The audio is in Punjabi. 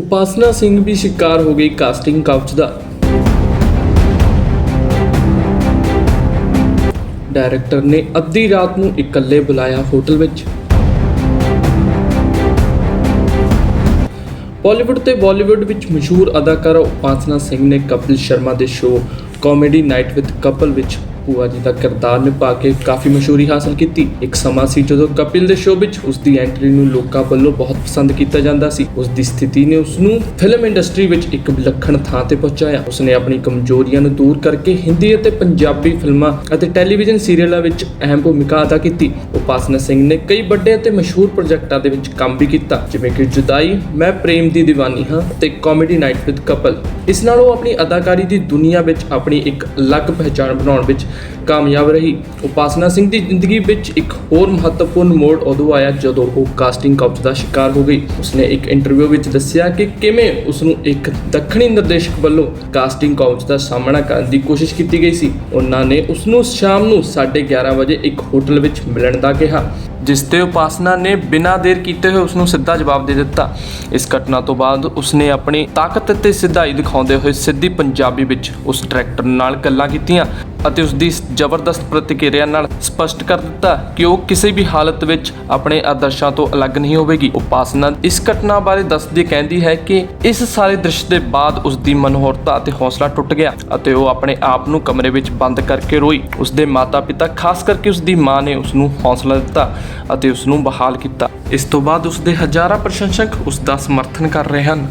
ਉਪਾਸਨਾ ਸਿੰਘ ਵੀ ਸ਼ਿਕਾਰ ਹੋ ਗਈ ਕਾਸਟਿੰਗ ਕਾਊਚ ਦਾ। ਡਾਇਰੈਕਟਰ ਨੇ ਅੱਧੀ ਰਾਤ ਨੂੰ ਇਕੱਲੇ ਬੁਲਾਇਆ ਹੋਟਲ ਵਿੱਚ। ਬਾਲੀਵੁੱਡ ਤੇ ਬਾਲੀਵੁੱਡ ਵਿੱਚ ਮਸ਼ਹੂਰ ਅਦਾਕਾਰਾ ਉਪਾਸਨਾ ਸਿੰਘ ਨੇ ਕਪਿਲ ਸ਼ਰਮਾ ਦੇ show comedy night with Kapil ਵਿੱਚ ਭੂਆ ਜੀ ਦਾ ਕਿਰਦਾਰ ਨਿਭਾ ਕੇ ਕਾਫੀ ਮਸ਼ਹੂਰੀ ਹਾਸਲ ਕੀਤੀ। ਇੱਕ ਸਮਾਂ ਸੀ ਜਦੋਂ ਕਪਿਲ ਦੇ ਸ਼ੋਅ ਵਿੱਚ ਉਸ ਦੀ ਐਂਟਰੀ ਨੂੰ ਲੋਕਾਂ ਵੱਲੋਂ ਬਹੁਤ ਪਸੰਦ ਕੀਤਾ ਜਾਂਦਾ ਸੀ। ਉਸ ਦੀ ਸਥਿਤੀ ਨੇ ਉਸ ਨੂੰ ਫਿਲਮ ਇੰਡਸਟਰੀ ਵਿੱਚ ਇੱਕ ਵਿਲੱਖਣ ਥਾਂ ਤੇ ਪਹੁੰਚਾਇਆ। ਉਸ ਨੇ ਆਪਣੀ ਕਮਜ਼ੋਰੀਆਂ ਨੂੰ ਦੂਰ ਕਰਕੇ ਹਿੰਦੀ ਅਤੇ ਪੰਜਾਬੀ ਫਿਲਮਾਂ ਅਤੇ ਟੈਲੀਵਿਜ਼ਨ ਸੀਰੀਅਲਾਂ ਵਿੱਚ ਅਹਿਮ ਭੂਮਿਕਾ ਅਦਾ ਕੀਤੀ। ਉਪਾਸਨਾ ਸਿੰਘ ਨੇ ਕਈ ਵੱਡੇ ਅਤੇ ਮਸ਼ਹੂਰ ਪ੍ਰੋਜੈਕਟਾਂ ਦੇ ਵਿੱਚ ਕੰਮ ਵੀ ਕੀਤਾ, ਜਿਵੇਂ ਕਿ ਜੁਦਾਈ, ਮੈਂ ਪ੍ਰੇਮ ਦੀ دیਵਾਨੀ ਹਾਂ ਤੇ ਕਾਮੇਡੀ ਨਾਈਟ ਵਿਦ ਕਪਲ। ਇਸ ਨਾਲ ਉਹ ਆਪਣੀ ਅਦਾਕਾਰੀ ਦੀ ਦੁਨੀਆ ਵਿੱਚ ਆਪਣੀ ਇੱਕ ਅਲੱਗ ਪਹਿਚਾਣ ਬਣਾਉਣ ਵਿੱਚ ਕਾਮਯਾਬ ਰਹੀ। ਉਪਾਸਨਾ ਸਿੰਘ ਦੀ ਜ਼ਿੰਦਗੀ ਵਿੱਚ ਇੱਕ ਹੋਰ ਮਹੱਤਵਪੂਰਨ ਮੋੜ ਉਦੋਂ ਆਇਆ ਜਦੋਂ ਉਹ ਕਾਸਟਿੰਗ ਕਾਊਚ ਦਾ ਸ਼ਿਕਾਰ ਹੋ ਗਈ। ਉਸਨੇ ਇੱਕ ਇੰਟਰਵਿਊ ਵਿੱਚ ਦੱਸਿਆ ਕਿ ਕਿਵੇਂ ਉਸ ਨੂੰ ਇੱਕ ਦੱਖਣੀ ਨਿਰਦੇਸ਼ਕ ਵੱਲੋਂ ਕਾਸਟਿੰਗ ਕਾਊਚ ਦਾ ਸਾਹਮਣਾ ਕਰਨ ਦੀ ਕੋਸ਼ਿਸ਼ ਕੀਤੀ ਗਈ ਸੀ। ਉਹਨਾਂ ਨੇ ਉਸ ਨੂੰ ਸ਼ਾਮ ਨੂੰ 11:30 ਵਜੇ ਇੱਕ ਹੋਟਲ ਵਿੱਚ ਮਿਲਣ ਦਾ ਕਿਹਾ। ਜਿਸ ਤੇ ਉਪਾਸਨਾ ਨੇ ਬਿਨਾਂ ਦੇਰ ਕੀਤੇ ਹੋਏ ਉਸ ਨੂੰ ਸਿੱਧਾ ਜਵਾਬ ਦੇ ਦਿੱਤਾ। ਇਸ ਘਟਨਾ ਤੋਂ ਬਾਅਦ ਉਸਨੇ ਆਪਣੀ ਤਾਕਤ ਤੇ ਸਿਧਾਈ ਦਿਖਾਉਂਦੇ ਹੋਏ ਸਿੱਧੀ ਪੰਜਾਬੀ ਵਿੱਚ ਉਸ ਡਾਇਰੈਕਟਰ ਨਾਲ ਗੱਲਾਂ ਕੀਤੀਆਂ ਅਤੇ ਉਸ ਦੀ ਜ਼ਬਰਦਸਤ ਪ੍ਰਤੀਕਿਰਿਆ ਨਾਲ ਸਪਸ਼ਟ ਕਰ ਦਿੱਤਾ ਕਿ ਉਹ ਕਿਸੇ ਵੀ ਹਾਲਤ ਵਿੱਚ ਆਪਣੇ ਆਦਰਸ਼ਾਂ ਤੋਂ ਅਲੱਗ ਨਹੀਂ ਹੋਵੇਗੀ। ਉਪਾਸਨਾ ਇਸ ਘਟਨਾ ਬਾਰੇ ਦੱਸਦੀ ਕਹਿੰਦੀ ਹੈ ਕਿ ਇਸ ਸਾਰੇ ਦ੍ਰਿਸ਼ ਦੇ ਬਾਅਦ ਉਸ ਦੀ ਮਨੋਹਰਤਾ ਅਤੇ ਹੌਸਲਾ ਟੁੱਟ ਗਿਆ ਅਤੇ ਉਹ ਆਪਣੇ ਆਪ ਨੂੰ ਕਮਰੇ ਵਿੱਚ ਬੰਦ ਕਰਕੇ ਰੋਈ। ਉਸ ਦੇ ਮਾਤਾ-ਪਿਤਾ, ਖਾਸ ਕਰਕੇ ਉਸ ਦੀ ਮਾਂ ਨੇ ਉਸ ਨੂੰ ਹੌਸਲਾ ਦਿੱਤਾ। ਅਤੇ ਉਸ ਨੂੰ ਬਹਾਲ ਕੀਤਾ। ਇਸ ਤੋਂ ਬਾਅਦ ਉਸ ਦੇ ਹਜ਼ਾਰਾਂ ਪ੍ਰਸ਼ੰਸਕ ਉਸ ਦਾ ਸਮਰਥਨ ਕਰ ਰਹੇ ਹਨ।